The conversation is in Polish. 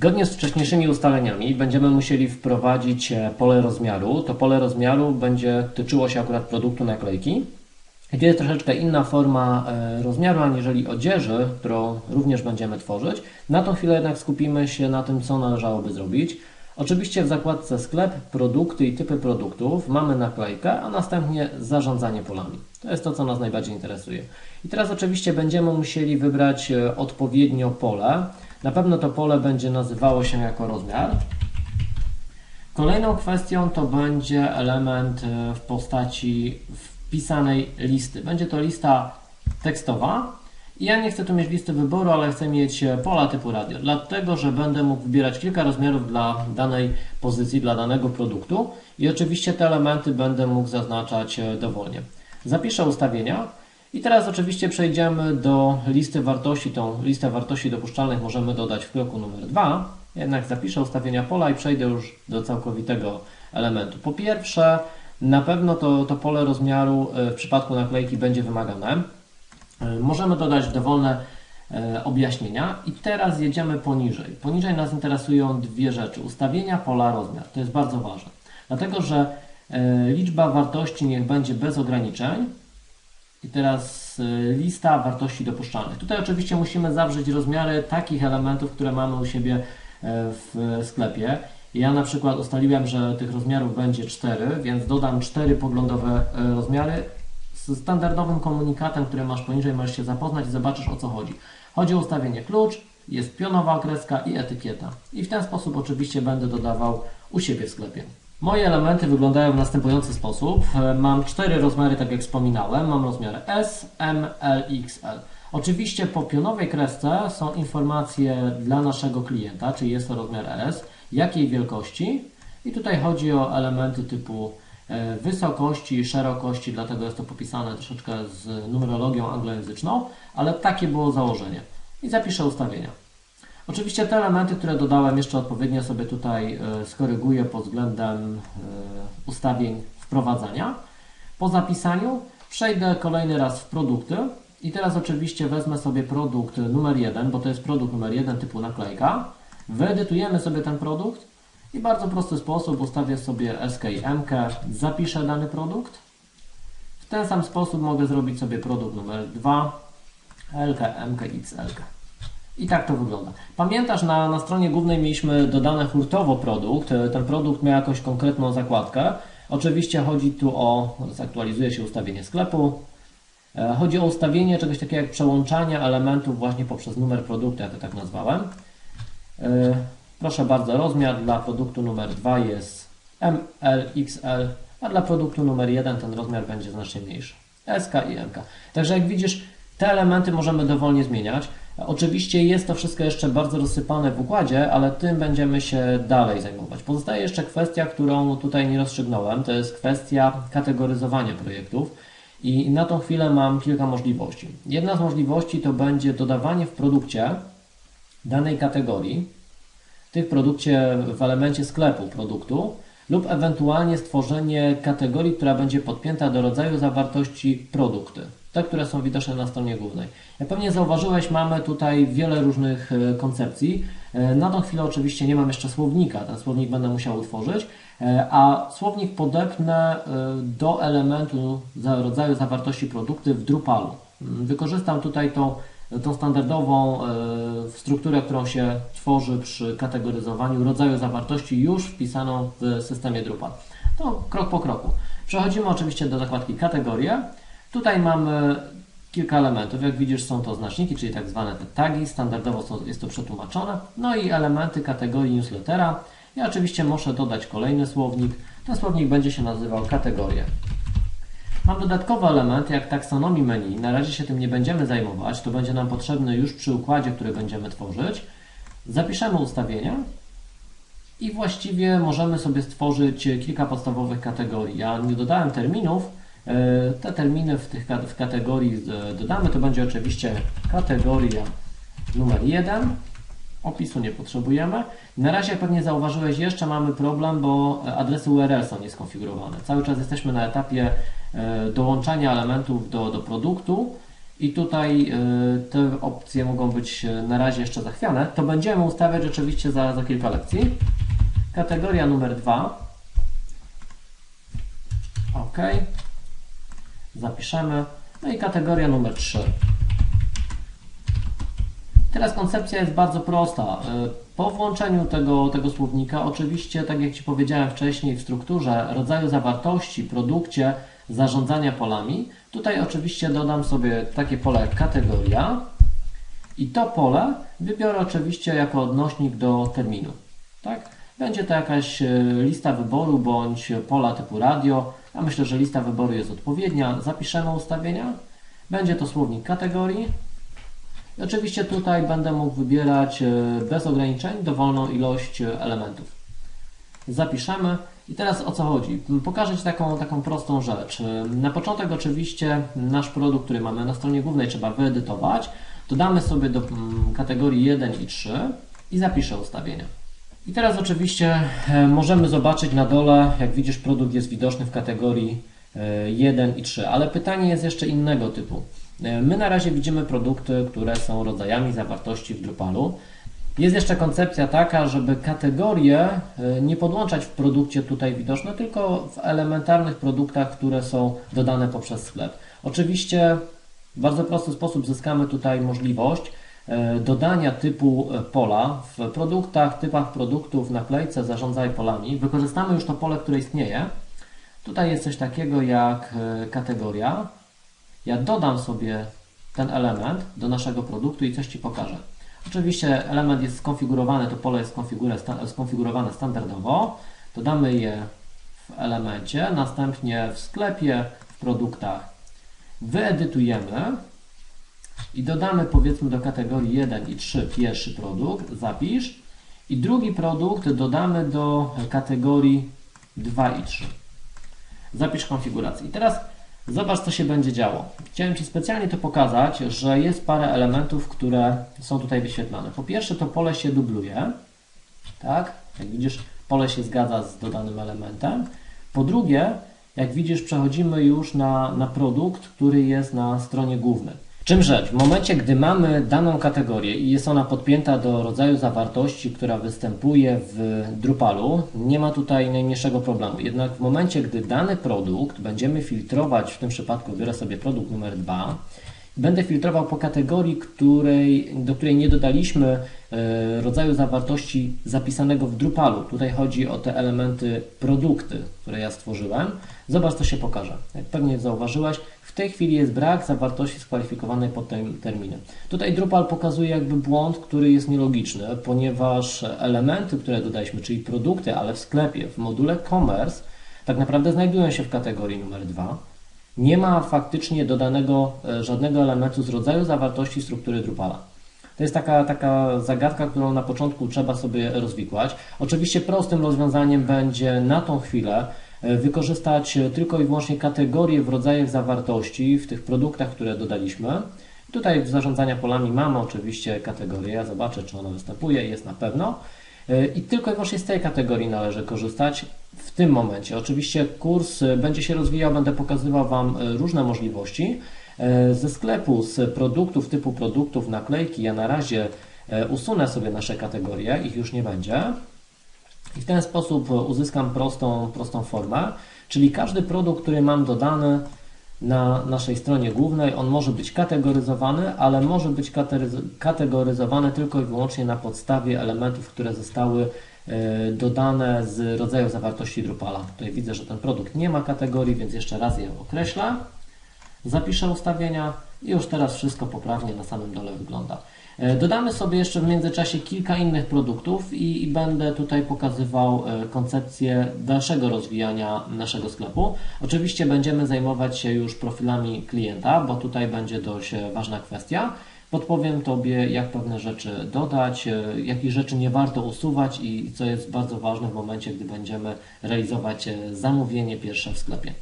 Zgodnie z wcześniejszymi ustaleniami będziemy musieli wprowadzić e, pole rozmiaru. To pole rozmiaru będzie tyczyło się akurat produktu naklejki. To jest troszeczkę inna forma e, rozmiaru aniżeli odzieży, którą również będziemy tworzyć. Na tą chwilę jednak skupimy się na tym, co należałoby zrobić. Oczywiście w zakładce sklep, produkty i typy produktów mamy naklejkę, a następnie zarządzanie polami. To jest to, co nas najbardziej interesuje. I teraz oczywiście będziemy musieli wybrać e, odpowiednio pole. Na pewno to pole będzie nazywało się jako rozmiar. Kolejną kwestią to będzie element e, w postaci wpisanej listy. Będzie to lista tekstowa. Ja nie chcę tu mieć listy wyboru, ale chcę mieć e, pola typu radio, dlatego że będę mógł wybierać kilka rozmiarów dla danej pozycji, dla danego produktu i oczywiście te elementy będę mógł zaznaczać e, dowolnie. Zapiszę ustawienia i teraz oczywiście przejdziemy do listy wartości. Tą listę wartości dopuszczalnych możemy dodać w kroku numer 2. Jednak zapiszę ustawienia pola i przejdę już do całkowitego elementu. Po pierwsze, na pewno to, to pole rozmiaru e, w przypadku naklejki będzie wymagane. E, możemy dodać dowolne e, objaśnienia i teraz jedziemy poniżej. Poniżej nas interesują dwie rzeczy. Ustawienia pola rozmiar. To jest bardzo ważne. Dlatego, że liczba wartości niech będzie bez ograniczeń. I teraz lista wartości dopuszczalnych. Tutaj oczywiście musimy zawrzeć rozmiary takich elementów, które mamy u siebie w sklepie. Ja na przykład ustaliłem, że tych rozmiarów będzie 4, więc dodam 4 poglądowe e, rozmiary. Z standardowym komunikatem, który masz poniżej, możesz się zapoznać i zobaczysz o co chodzi. Chodzi o ustawienie klucz, jest pionowa kreska i etykieta. I w ten sposób oczywiście będę dodawał u siebie w sklepie. Moje elementy wyglądają w następujący sposób. E, mam cztery rozmiary, tak jak wspominałem. Mam rozmiary S, M, L XL. Oczywiście po pionowej kresce są informacje dla naszego klienta, czyli jest to rozmiar S jakiej wielkości. I tutaj chodzi o elementy typu e, wysokości, szerokości, dlatego jest to popisane troszeczkę z numerologią anglojęzyczną, ale takie było założenie. I zapiszę ustawienia. Oczywiście te elementy, które dodałem, jeszcze odpowiednio sobie tutaj e, skoryguję pod względem e, ustawień wprowadzania. Po zapisaniu przejdę kolejny raz w produkty i teraz oczywiście wezmę sobie produkt numer 1, bo to jest produkt numer 1 typu naklejka Wyedytujemy sobie ten produkt i w bardzo prosty sposób ustawię sobie SK i MK, zapiszę dany produkt. W ten sam sposób mogę zrobić sobie produkt numer 2, LK, MK, XL. I tak to wygląda. Pamiętasz, na, na stronie głównej mieliśmy dodane hurtowo produkt. Ten produkt miał jakąś konkretną zakładkę. Oczywiście chodzi tu o, zaktualizuje się ustawienie sklepu. E, chodzi o ustawienie czegoś takiego jak przełączanie elementów właśnie poprzez numer produktu, ja to tak nazwałem. E, proszę bardzo, rozmiar dla produktu numer 2 jest ML, XL, a dla produktu numer 1 ten rozmiar będzie znacznie mniejszy. SK i MK. Także jak widzisz, te elementy możemy dowolnie zmieniać. Oczywiście jest to wszystko jeszcze bardzo rozsypane w układzie, ale tym będziemy się dalej zajmować. Pozostaje jeszcze kwestia, którą tutaj nie rozstrzygnąłem, to jest kwestia kategoryzowania projektów. I na tą chwilę mam kilka możliwości. Jedna z możliwości to będzie dodawanie w produkcie danej kategorii, tych produkcie w elemencie sklepu produktu lub ewentualnie stworzenie kategorii, która będzie podpięta do rodzaju zawartości produkty, te, które są widoczne na stronie głównej. Jak pewnie zauważyłeś, mamy tutaj wiele różnych e, koncepcji. E, na tą chwilę oczywiście nie mam jeszcze słownika, ten słownik będę musiał utworzyć, e, a słownik podepnę do elementu rodzaju zawartości produkty w Drupalu. Wykorzystam tutaj tą tą standardową e, strukturę, którą się tworzy przy kategoryzowaniu rodzaju zawartości już wpisaną w systemie Drupal. To krok po kroku. Przechodzimy oczywiście do zakładki kategorie. Tutaj mamy kilka elementów. Jak widzisz są to znaczniki, czyli tak zwane te tagi. Standardowo jest to przetłumaczone. No i elementy kategorii newslettera. Ja oczywiście muszę dodać kolejny słownik. Ten słownik będzie się nazywał kategorie. Mam dodatkowy element jak taksonomii menu. Na razie się tym nie będziemy zajmować. To będzie nam potrzebne już przy układzie, który będziemy tworzyć. Zapiszemy ustawienia i właściwie możemy sobie stworzyć kilka podstawowych kategorii. Ja nie dodałem terminów. E, te terminy w, tych, w kategorii dodamy. To będzie oczywiście kategoria numer 1 Opisu nie potrzebujemy. Na razie, jak pewnie zauważyłeś, jeszcze mamy problem, bo adresy URL są nieskonfigurowane. Cały czas jesteśmy na etapie e, dołączania elementów do, do produktu i tutaj y, te opcje mogą być y, na razie jeszcze zachwiane, to będziemy ustawiać oczywiście za, za kilka lekcji. Kategoria numer 2. OK. Zapiszemy. No i kategoria numer 3. Teraz koncepcja jest bardzo prosta. Po włączeniu tego, tego słownika, oczywiście, tak jak Ci powiedziałem wcześniej, w strukturze rodzaju zawartości, produkcie, zarządzania polami, tutaj oczywiście dodam sobie takie pole jak kategoria i to pole wybiorę oczywiście jako odnośnik do terminu. Tak? Będzie to jakaś y, lista wyboru bądź pola typu radio. Ja myślę, że lista wyboru jest odpowiednia. Zapiszemy ustawienia. Będzie to słownik kategorii. I oczywiście tutaj będę mógł wybierać e, bez ograniczeń dowolną ilość e, elementów. Zapiszemy. I teraz o co chodzi? Pokażę Ci taką, taką prostą rzecz. E, na początek oczywiście nasz produkt, który mamy na stronie głównej trzeba wyedytować. Dodamy sobie do kategorii 1 i 3 i zapiszę ustawienia. I teraz oczywiście możemy zobaczyć na dole, jak widzisz produkt jest widoczny w kategorii 1 i 3, ale pytanie jest jeszcze innego typu. E, my na razie widzimy produkty, które są rodzajami zawartości w Drupalu. Jest jeszcze koncepcja taka, żeby kategorie e, nie podłączać w produkcie tutaj widoczne, tylko w elementarnych produktach, które są dodane poprzez sklep. Oczywiście w bardzo prosty sposób zyskamy tutaj możliwość e, dodania typu pola w produktach, typach produktów, naklejce zarządzaj polami. Wykorzystamy już to pole, które istnieje. Tutaj jest coś takiego jak kategoria. Ja dodam sobie ten element do naszego produktu i coś Ci pokażę. Oczywiście element jest skonfigurowany, to pole jest skonfigurowane standardowo. Dodamy je w elemencie, następnie w sklepie, w produktach wyedytujemy i dodamy powiedzmy do kategorii 1 i 3 pierwszy produkt, zapisz i drugi produkt dodamy do kategorii 2 i 3. Zapisz konfigurację. I teraz Zobacz, co się będzie działo. Chciałem Ci specjalnie to pokazać, że jest parę elementów, które są tutaj wyświetlane. Po pierwsze, to pole się dubluje. Tak? Jak widzisz, pole się zgadza z dodanym elementem. Po drugie, jak widzisz, przechodzimy już na, na produkt, który jest na stronie głównej. Czym rzecz? W momencie, gdy mamy daną kategorię i jest ona podpięta do rodzaju zawartości, która występuje w Drupalu, nie ma tutaj najmniejszego problemu. Jednak w momencie, gdy dany produkt będziemy filtrować, w tym przypadku biorę sobie produkt numer 2, będę filtrował po kategorii, której, do której nie dodaliśmy e, rodzaju zawartości zapisanego w Drupalu. Tutaj chodzi o te elementy produkty, które ja stworzyłem. Zobacz, co się pokaże. Jak pewnie zauważyłeś, w tej chwili jest brak zawartości skwalifikowanej pod tym terminem. Tutaj Drupal pokazuje jakby błąd, który jest nielogiczny, ponieważ elementy, które dodaliśmy, czyli produkty, ale w sklepie, w module commerce, tak naprawdę znajdują się w kategorii numer 2. Nie ma faktycznie dodanego e, żadnego elementu z rodzaju zawartości struktury Drupala. To jest taka, taka zagadka, którą na początku trzeba sobie rozwikłać. Oczywiście prostym rozwiązaniem będzie na tą chwilę E, wykorzystać tylko i wyłącznie kategorie w rodzajach zawartości w tych produktach, które dodaliśmy. Tutaj w zarządzania polami mamy oczywiście kategorię, ja zobaczę czy ona występuje, jest na pewno. E, I tylko i wyłącznie z tej kategorii należy korzystać w tym momencie. Oczywiście kurs będzie się rozwijał, będę pokazywał Wam e, różne możliwości. Ze sklepu, z produktów typu produktów, naklejki, ja na razie usunę sobie nasze kategorie, ich już nie będzie. I w ten sposób uzyskam prostą, prostą formę, czyli każdy produkt, który mam dodany na naszej stronie głównej, on może być kategoryzowany, ale może być kategoryzowany tylko i wyłącznie na podstawie elementów, które zostały e, dodane z rodzaju zawartości Drupala. Tutaj widzę, że ten produkt nie ma kategorii, więc jeszcze raz je określę. Zapiszę ustawienia i już teraz wszystko poprawnie na samym dole wygląda. E, dodamy sobie jeszcze w międzyczasie kilka innych produktów i, i, będę tutaj pokazywał e, koncepcję dalszego rozwijania naszego sklepu. Oczywiście będziemy zajmować się już profilami klienta, bo tutaj będzie dość e, ważna kwestia. Podpowiem Tobie, jak pewne rzeczy dodać, jakich rzeczy nie warto usuwać i co jest bardzo ważne w momencie, gdy będziemy realizować zamówienie pierwsze w sklepie.